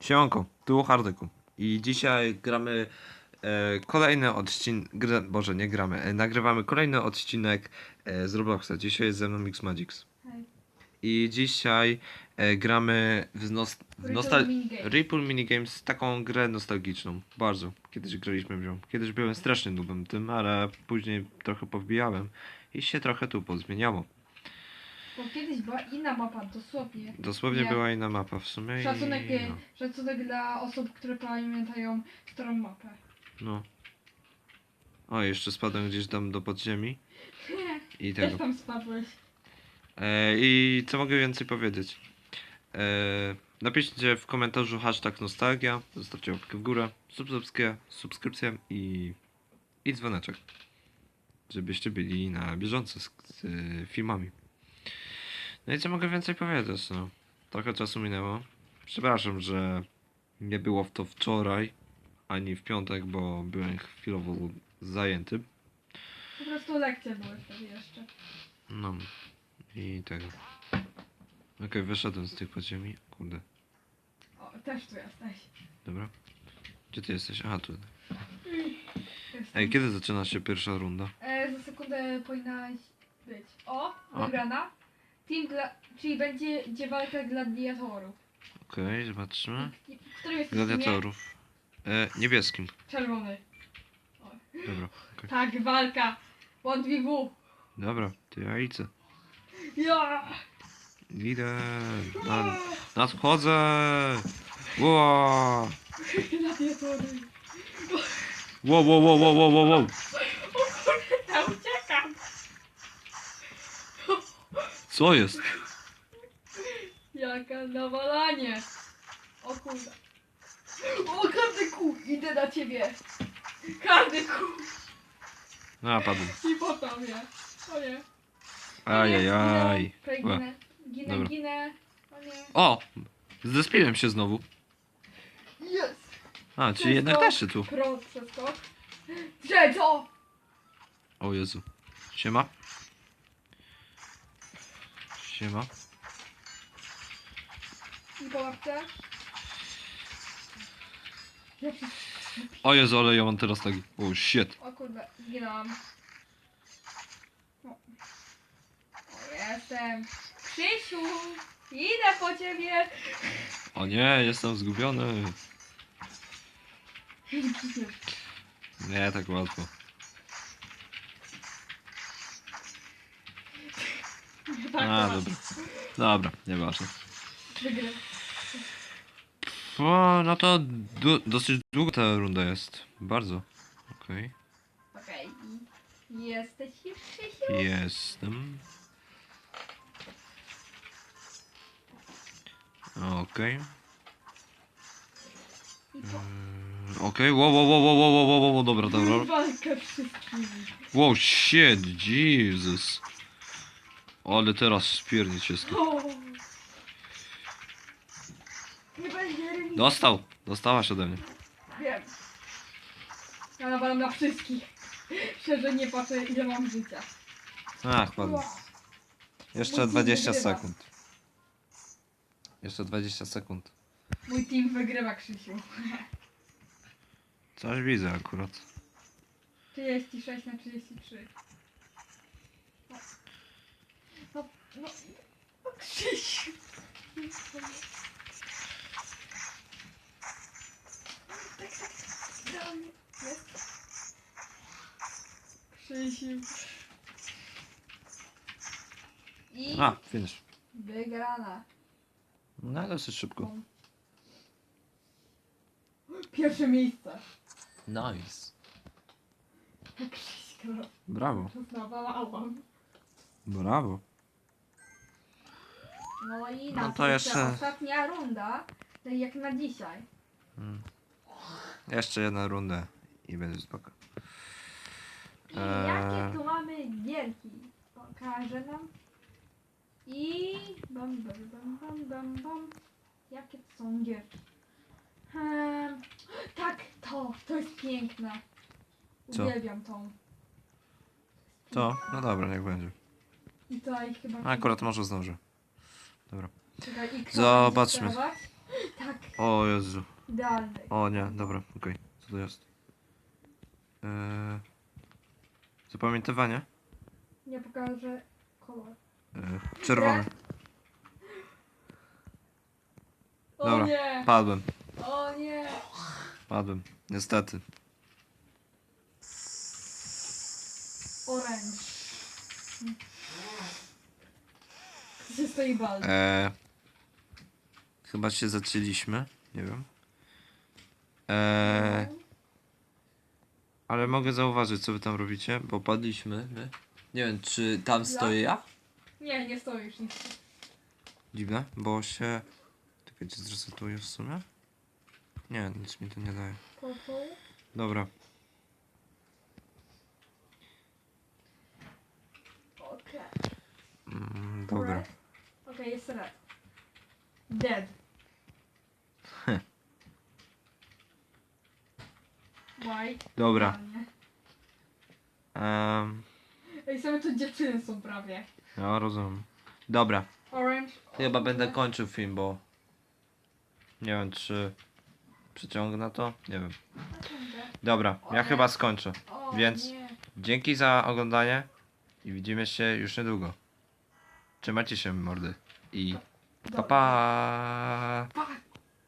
Siemanko, tu Hardyku. I dzisiaj gramy e, kolejny odcinek, gra, boże nie gramy, e, nagrywamy kolejny odcinek e, z Robloxa. Dzisiaj jest ze mną Mix Magix. Hej. I dzisiaj e, gramy w, nos, w Ripple nostal... Minigames. Ripple Minigames, taką grę nostalgiczną. Bardzo. Kiedyś graliśmy w nią. Kiedyś byłem strasznie nubem tym, ale później trochę powbijałem i się trochę tu pozmieniało. Bo kiedyś była inna mapa, dosłownie. Dosłownie Nie. była inna mapa w sumie Szacunek, i... No. szacunek dla osób, które pamiętają którą mapę. no. O, jeszcze spadłem gdzieś tam do podziemi i Też tego. tam spadłeś. E, I co mogę więcej powiedzieć? E, napiszcie w komentarzu hashtag nostalgia, zostawcie łapkę w górę, subskrypcję, subskrypcję i, i dzwoneczek. Żebyście byli na bieżąco z, z filmami. No i co mogę więcej powiedzieć? No, trochę czasu minęło. Przepraszam, że nie było w to wczoraj, ani w piątek, bo byłem chwilowo zajęty. Po prostu lekcje były wtedy jeszcze. No i tego. Okej, wyszedłem z tych podziemi. Kurde, O, też tu jesteś. dobra. Gdzie ty jesteś? Aha, tu. Jestem. Ej, kiedy zaczyna się pierwsza runda? E, za sekundę powinnaś być. O, O. wygrana. Team czyli będzie gdzie walka gladiatorów. Okej, zobaczmy. Który jest Gladiatorów. E, niebieskim. Czerwony. Dobra. Tak, walka. 1v2. Dobra, ty jajce. Ja! Idę. Na, nadchodzę. Wow. Gladiatory. Wow, wow, wow, wow, wow, wow, wow. Co jest? Jaka nawalanie. O kurde. O kardyku, idę na ciebie. Kardyku. A, padłem. I po tobie. O nie. Ajajaj. Ginę, ginę, Dobra. ginę. O nie. O! Zespiłem się znowu. Jest. A, czyli jednak da się tu. Pro przeskok. Drzedzo. O Jezu. Siema. Siema. I po łapce. O Jezu, ale ja mam teraz taki. O shit. O kurde, zginęłam. O. o, jestem. Krzysiu, idę po ciebie. O nie, jestem zgubiony. Nie, tak łatwo. A, to dobra. Dobra, nieważne. Wygrę. O, no to du dosyć długa ta runda jest. Bardzo. Okej. Okej. Jesteś już Krzysiu? Jestem. Okej. I po... Mm, Okej, wow, wow, wow, wow, wow, wow, wow, wow, dobra, dobra. Walkę wszystkimi. Wow, shit, Jesus. Ale teraz spiernić jest. O. Nie będzie remis. Dostał, dostałaś ode mnie. Wiem. Ja nawalam na wszystkich. Szczerze nie patrzę ile mam życia. Ach, ładnie. Ła. Jeszcze Mój team 20 wygrywa. sekund. Jeszcze 20 sekund. Mój team wygrywa Krzysiu. Coś widzę akurat. 36 na 33. No. No, Krzysiu. Tak, tak, idealnie. Jest. Krzysiu. I A, finish. wygrana. No, dosyć szybko. Pierwsze miejsce. Nice. Krzyśko, Brawo. zawalałam. Brawo. No i No na to jeszcze- ostatnia runda, tak jak na dzisiaj. Mm. Jeszcze jedna runda i będzie spoko. I Eee. jakie tu mamy gierki? Pokażę nam. I bam bam bam bam bam bam. Jakie to są gierki? Hmm. Tak, to, to jest piękne. Co? Uwielbiam tą. To? No dobra, niech będzie. I to ich chyba... A, akurat może zdążę. Dobra. Czekaj, i kto Zobaczmy. będzie sterować? Tak, O Jezu. O nie, dobra, okej. Co to jest? Eee, zapamiętywanie? Nie pokażę kolor. Eee, czerwony. O Dobra. nie! Padłem, O nie! padłem. Niestety. Orange. Stoi bal? Eee, chyba się zaczęliśmy. Nie wiem. Eee, ale mogę zauważyć, co wy tam robicie, bo padliśmy, my. Nie wiem, czy tam stoję ja? Nie, nie stoisz, nie stoisz. Dziwne, bo się... Czekajcie, zresetuję w sumie? Nie, nic mi to nie daje. Dobra. Okej. Mm, dobra. Red. Jest red. Dead. Heh. White. Dobra. Um, Ej, same tu dziewczyny są prawie. ja rozumiem. Dobra, Orange. chyba będę kończył film, bo... Nie wiem, czy... Przyciągnę to? Nie wiem. Dobra, ja chyba skończę. O, Więc- Nie. Dzięki za oglądanie i widzimy się już niedługo. Trzymajcie się mordy i pa pa! Pa!